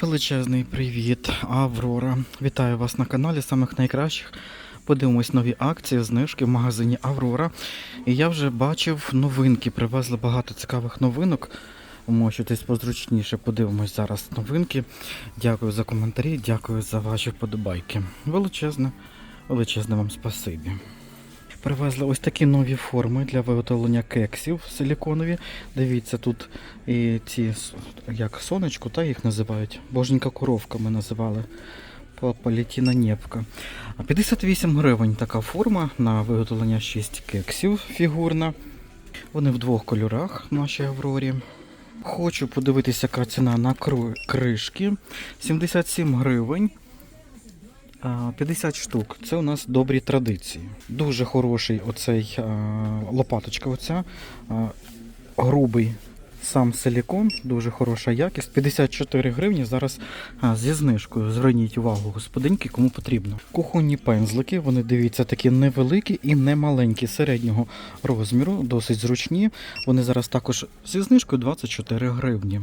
Величезний привіт, Аврора. Вітаю вас на каналі самих найкращих. Подивимось нові акції, знижки в магазині Аврора. І я вже бачив новинки, привезли багато цікавих новинок. Можете позручніше подивимось зараз новинки. Дякую за коментарі, дякую за ваші вподобайки. Величезне, величезне вам спасибі. Привезли ось такі нові форми для виготовлення кексів силіконові. Дивіться, тут і ці як сонечко, та їх називають. Боженька коровка ми називали. Палітіна нєпка. 58 гривень така форма на виготовлення 6 кексів фігурна. Вони в двох кольорах в нашій Аврорі. Хочу подивитися, яка ціна на кришки. 77 гривень. А, 50 штук. Це у нас добрі традиції. Дуже хороший оцей лопаточка. Оця грубий сам силікон, дуже хороша якість. 54 гривні зараз зі знижкою. Зверніть увагу, господинки, кому потрібно. Кухонні пензлики, вони дивіться такі невеликі і не маленькі, середнього розміру, досить зручні. Вони зараз також зі знижкою 24 гривні.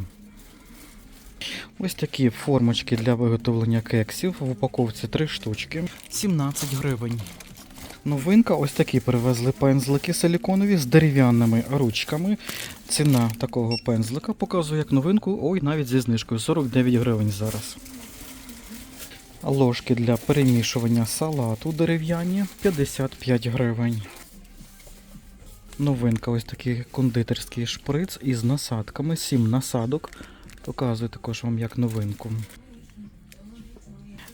Ось такі формочки для виготовлення кексів. В упаковці 3 штучки. 17 гривень. Новинка, ось такі привезли пензлики силіконові з дерев'яними ручками. Ціна такого пензлика показує як новинку, ой, навіть зі знижкою 49 гривень зараз. Ложки для перемішування салату дерев'яні 55 гривень. Новинка, ось такий кондитерський шприц із насадками, 7 насадок. Показую також вам як новинку.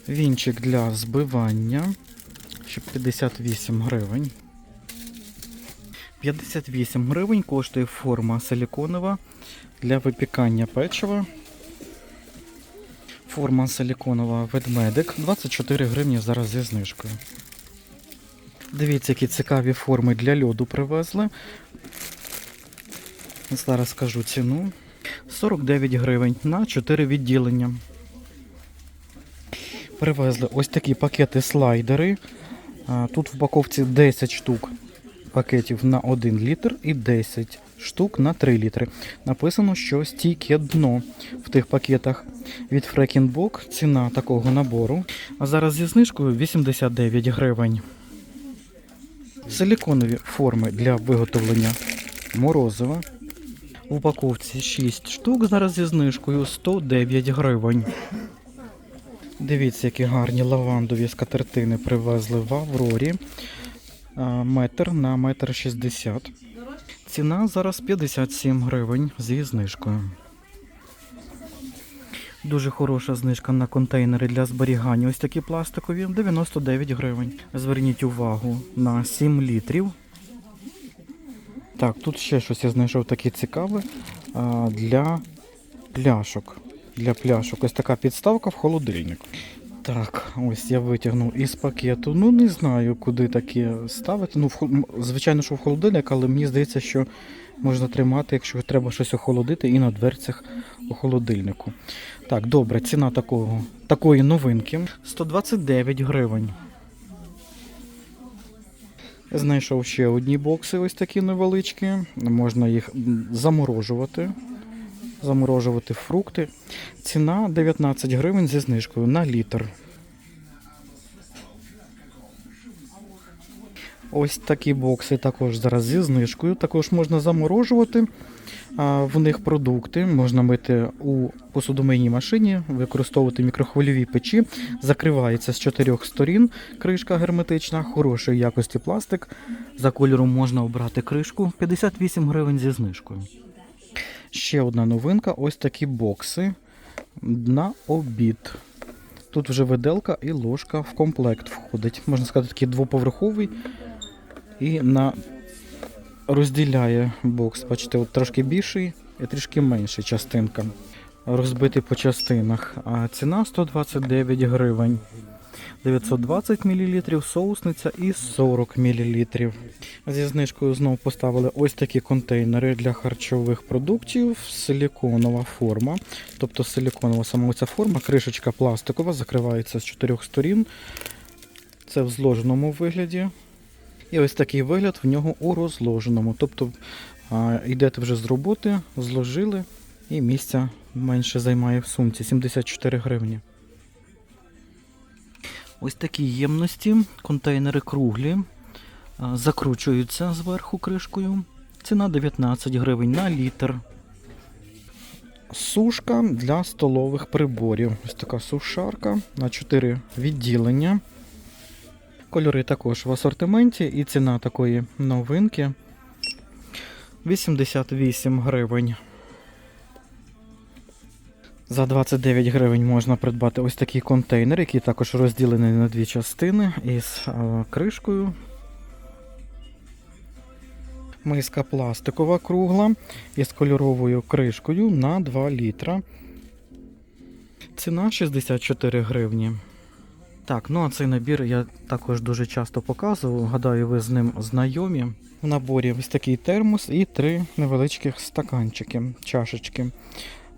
Вінчик для збивання. Ще 58 гривень. 58 гривень коштує форма силіконова для випікання печива. Форма силіконова ведмедик. 24 гривні зараз зі знижкою. Дивіться, які цікаві форми для льоду привезли. Зараз скажу ціну. 49 гривень на 4 відділення. Привезли ось такі пакети слайдери. Тут в упаковці 10 штук пакетів на 1 літр і 10 штук на 3 літри. Написано, що стійке дно в тих пакетах від Фрекінбок. Ціна такого набору. А зараз зі знижкою 89 гривень. Силіконові форми для виготовлення морозива. В упаковці 6 штук зараз зі знижкою 109 гривень. Дивіться, які гарні лавандові скатертини привезли в Аврорі. Метр на метр 60. Ціна зараз 57 гривень зі знижкою. Дуже хороша знижка на контейнери для зберігання. Ось такі пластикові 99 гривень. Зверніть увагу на 7 літрів. Так, тут ще щось я знайшов таке цікаве для пляшок. Для пляшок. Ось така підставка в холодильник. Так, ось я витягнув із пакету. Ну не знаю, куди таке ставити. Ну, в, звичайно, що в холодильник, але мені здається, що можна тримати, якщо треба щось охолодити, і на дверцях у холодильнику. Так, добре, ціна такого, такої новинки 129 гривень. Знайшов ще одні бокси, ось такі невеличкі. Можна їх заморожувати. Заморожувати фрукти. Ціна 19 гривень зі знижкою на літр. Ось такі бокси також зараз зі знижкою. Також можна заморожувати в них продукти. Можна мити у посудомийній машині, використовувати мікрохвильові печі. Закривається з чотирьох сторін. Кришка герметична, хорошої якості пластик. За кольором можна обрати кришку 58 гривень зі знижкою. Ще одна новинка: ось такі бокси на обід. Тут вже виделка і ложка в комплект входить. Можна сказати, такий двоповерховий. І на розділяє бокс. Бачите, от трошки більший і трішки менший частинка. Розбитий по частинах. А ціна 129 гривень. 920 мл, соусниця і 40 мл. Зі знижкою знову поставили ось такі контейнери для харчових продуктів. Силіконова форма. Тобто силіконова сама ця форма, кришечка пластикова, закривається з чотирьох сторін. Це в зложеному вигляді. І ось такий вигляд в нього у розложеному. Тобто йдете вже з роботи, зложили І місця менше займає в сумці 74 гривні. Ось такі ємності, контейнери круглі, закручуються зверху кришкою. Ціна 19 гривень на літр. Сушка для столових приборів. Ось така сушарка на 4 відділення. Кольори також в асортименті, і ціна такої новинки 88 гривень. За 29 гривень можна придбати ось такий контейнер, який також розділений на дві частини із кришкою. Миска пластикова кругла із кольоровою кришкою на 2 літра. Ціна 64 гривні. Так, ну а цей набір я також дуже часто показував. Гадаю, ви з ним знайомі. В наборі ось такий термос і три невеличких стаканчики, чашечки.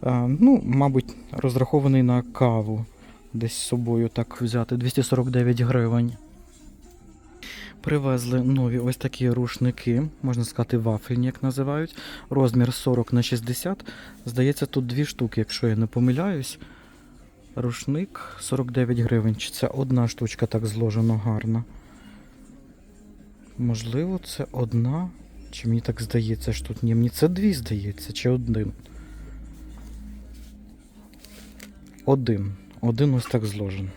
Е, ну, мабуть, розрахований на каву. Десь з собою так взяти. 249 гривень. Привезли нові ось такі рушники, можна сказати, вафельні, як називають. Розмір 40 на 60. Здається, тут дві штуки, якщо я не помиляюсь. Рушник 49 гривень. Чи це одна штучка так зложено гарно? Можливо, це одна. Чи мені так здається, що тут ні, мені це дві здається, чи один. Один. Один ось так зложений.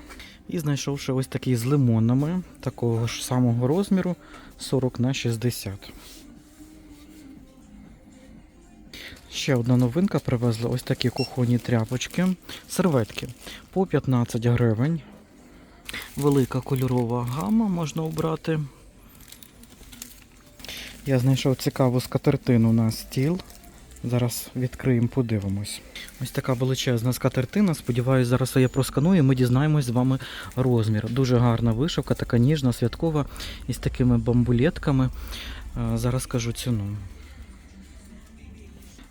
І знайшовши ось такий з лимонами, такого ж самого розміру 40 на 60. Ще одна новинка привезла ось такі кухонні тряпочки, серветки по 15 гривень. Велика кольорова гама можна обрати. Я знайшов цікаву скатертину на стіл. Зараз відкриємо, подивимось. Ось така величезна скатертина. Сподіваюсь, зараз я просканую, і ми дізнаємось з вами розмір. Дуже гарна вишивка, така ніжна, святкова, із такими бамбулетками. Е, Зараз скажу ціну.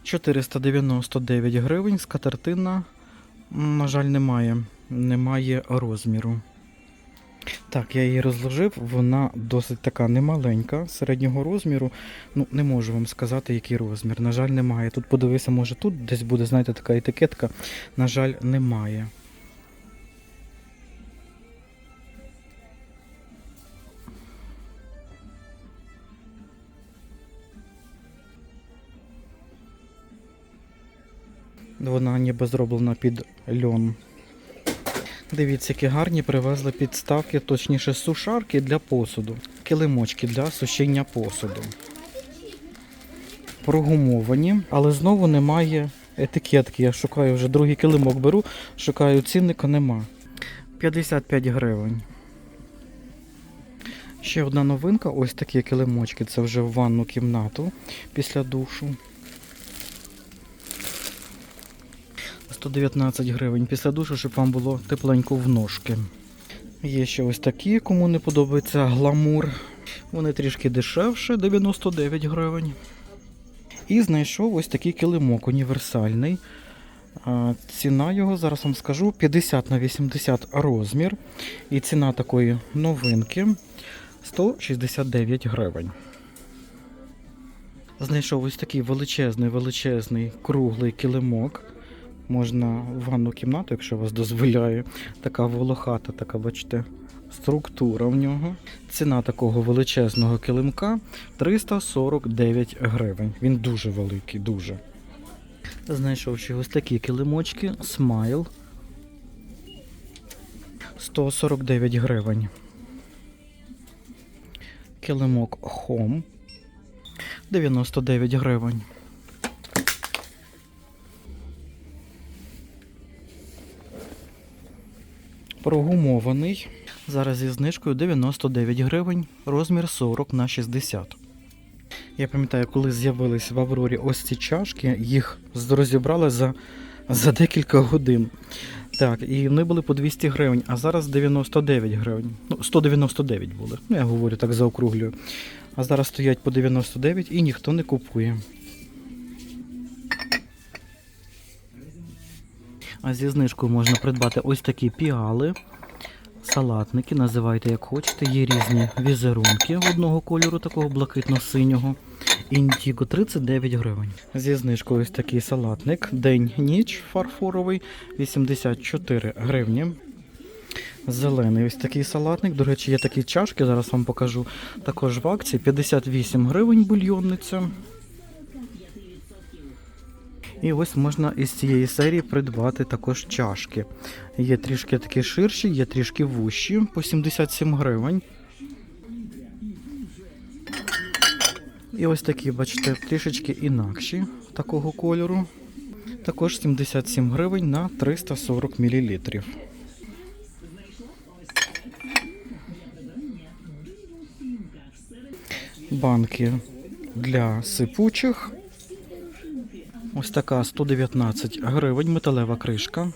499 гривень. Скатертина, на жаль, немає. Немає розміру. Так, я її розложив, вона досить така немаленька, середнього розміру. Ну, не можу вам сказати, який розмір. На жаль, немає. Тут подивися, може тут десь буде, знаєте, така етикетка. На жаль, немає. Вона ніби зроблена під льон. Дивіться, які гарні привезли підставки, точніше сушарки для посуду. Килимочки для сушіння посуду. Прогумовані, але знову немає етикетки. Я шукаю вже другий килимок беру, шукаю цінника нема. 55 гривень. Ще одна новинка, ось такі килимочки. Це вже в ванну кімнату після душу. 119 гривень після душу, щоб вам було тепленько в ножки. Є ще ось такі, кому не подобається гламур. Вони трішки дешевше, 99 гривень. І знайшов ось такий килимок універсальний. Ціна його, зараз вам скажу, 50 на 80 розмір. І ціна такої новинки 169 гривень. Знайшов ось такий величезний, величезний круглий килимок. Можна в ванну кімнату, якщо вас дозволяє. Така волохата, така, бачите, структура в нього. Ціна такого величезного килимка 349 гривень. Він дуже великий, дуже. Знайшов ще ось такі килимочки, смайл. 149 гривень. Килимок Home 99 гривень. Прогумований. Зараз зі знижкою 99 гривень, розмір 40 на 60. Я пам'ятаю, коли з'явились в Аврорі ось ці чашки, їх розібрали за, за декілька годин. Так, і вони були по 200 гривень, а зараз 99 гривень. Ну, 199 були. Ну, я говорю так заокруглюю. А зараз стоять по 99 і ніхто не купує. А зі знижкою можна придбати ось такі піали. салатники, називайте як хочете. Є різні візерунки одного кольору, такого блакитно-синього. Індіго 39 гривень. Зі знижкою ось такий салатник. День-ніч фарфоровий 84 гривні. Зелений ось такий салатник. До речі, є такі чашки, зараз вам покажу. Також в акції 58 гривень бульйонниця. І ось можна із цієї серії придбати також чашки. Є трішки такі ширші, є трішки вущі по 77 гривень. І ось такі, бачите, трішечки інакші такого кольору. Також 77 гривень на 340 мл. Банки для сипучих. Ось така 119 гривень, металева кришка.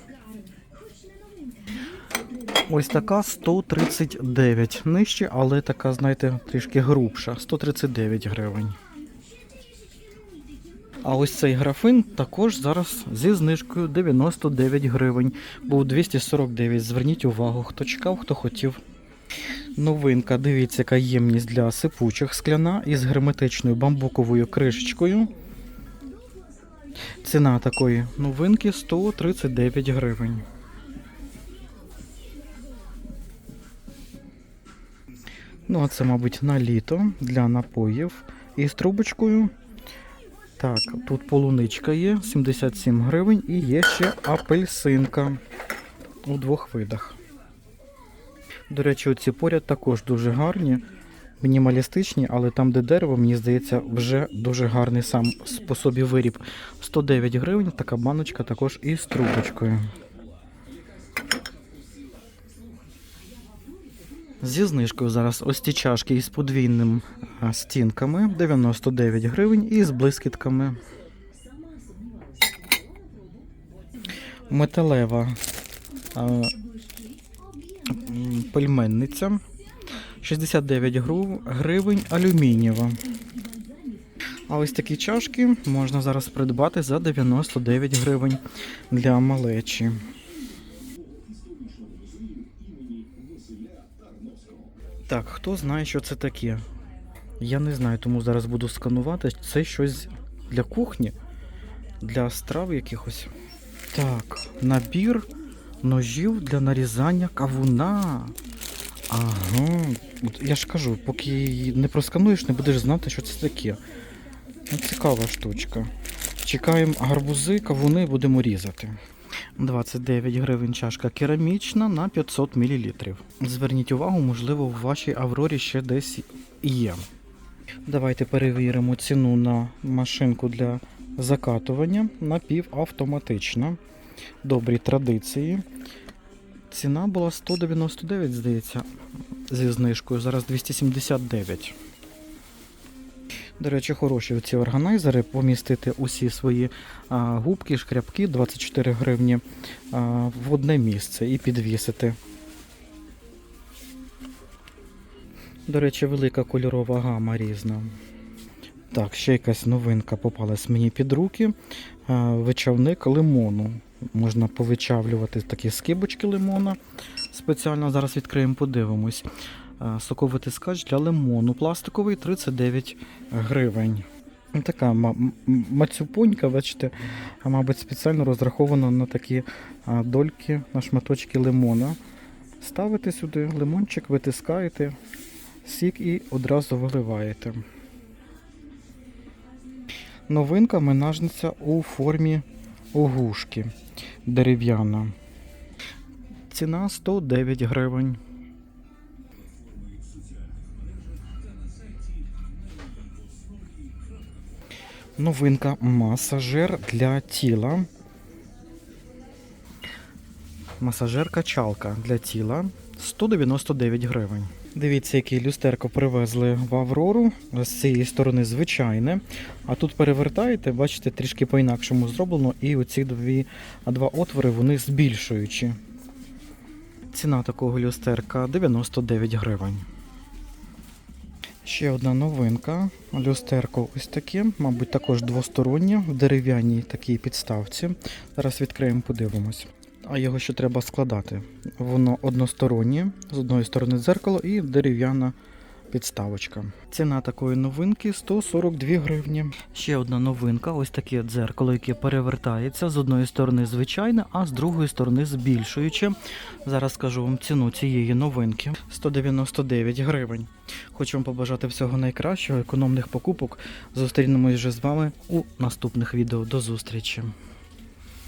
Ось така 139 нижче, але така, знаєте, трішки грубша. 139 гривень. А ось цей графин також зараз зі знижкою 99 гривень. Був 249. Зверніть увагу, хто чекав, хто хотів. Новинка, дивіться, яка ємність для сипучих скляна із герметичною бамбуковою кришечкою. Ціна такої новинки 139 гривень. Ну, а це, мабуть, на літо для напоїв. І з трубочкою. Так, тут полуничка є, 77 гривень, і є ще апельсинка у двох видах. До речі, оці поряд також дуже гарні, мінімалістичні, але там, де дерево, мені здається, вже дуже гарний сам по собі виріб. 109 гривень, така баночка також із трубочкою. Зі знижкою зараз ось ці чашки із подвійним а, стінками 99 гривень і з блискітками. Металева а, пельменниця 69 гру- гривень алюмінієва. А ось такі чашки можна зараз придбати за 99 гривень для малечі. Так, хто знає, що це таке? Я не знаю, тому зараз буду сканувати. Це щось для кухні, для страв якихось. Так, набір ножів для нарізання кавуна. Ага. Я ж кажу, поки її не проскануєш, не будеш знати, що це таке. Ну, цікава штучка. Чекаємо гарбузи, кавуни будемо різати. 29 гривень чашка керамічна на 500 мл. Зверніть увагу, можливо, в вашій Аврорі ще десь є. Давайте перевіримо ціну на машинку для закатування напівавтоматична. Добрі традиції. Ціна була 199, здається, зі знижкою. Зараз 279. До речі, хороші ці органайзери помістити усі свої а, губки, шкрябки 24 гривні а, в одне місце і підвісити. До речі, велика кольорова гама різна. Так, ще якась новинка попалась мені під руки. Вичавник лимону. Можна повичавлювати такі скибочки лимона. Спеціально зараз відкриємо, подивимось. А, Соковитий скач для лимону. Пластиковий 39 гривень. Така ма- м- мацюпонька, бачите, мабуть, спеціально розрахована на такі дольки, на шматочки лимона. Ставите сюди лимончик, витискаєте, сік і одразу виливаєте. Новинка менажниця у формі огушки дерев'яна. Ціна 109 гривень. Новинка масажер для тіла. Масажер-качалка для тіла 199 гривень. Дивіться, який люстерко привезли в Аврору. З цієї сторони звичайне. А тут перевертаєте, бачите, трішки по-інакшому зроблено, і оці дві, два отвори вони збільшуючі. Ціна такого люстерка 99 гривень. Ще одна новинка. Люстерко ось таке, мабуть, також двостороннє, в дерев'яній такій підставці. Зараз відкриємо, подивимось. А його ще треба складати. Воно одностороннє, з одної сторони дзеркало і дерев'яна підставочка. Ціна такої новинки 142 гривні. Ще одна новинка: ось таке дзеркало, яке перевертається з одної сторони звичайне, а з другої сторони збільшуюче. Зараз скажу вам ціну цієї новинки 199 гривень. Хочу вам побажати всього найкращого, економних покупок. Зустрінемось вже з вами у наступних відео. До зустрічі!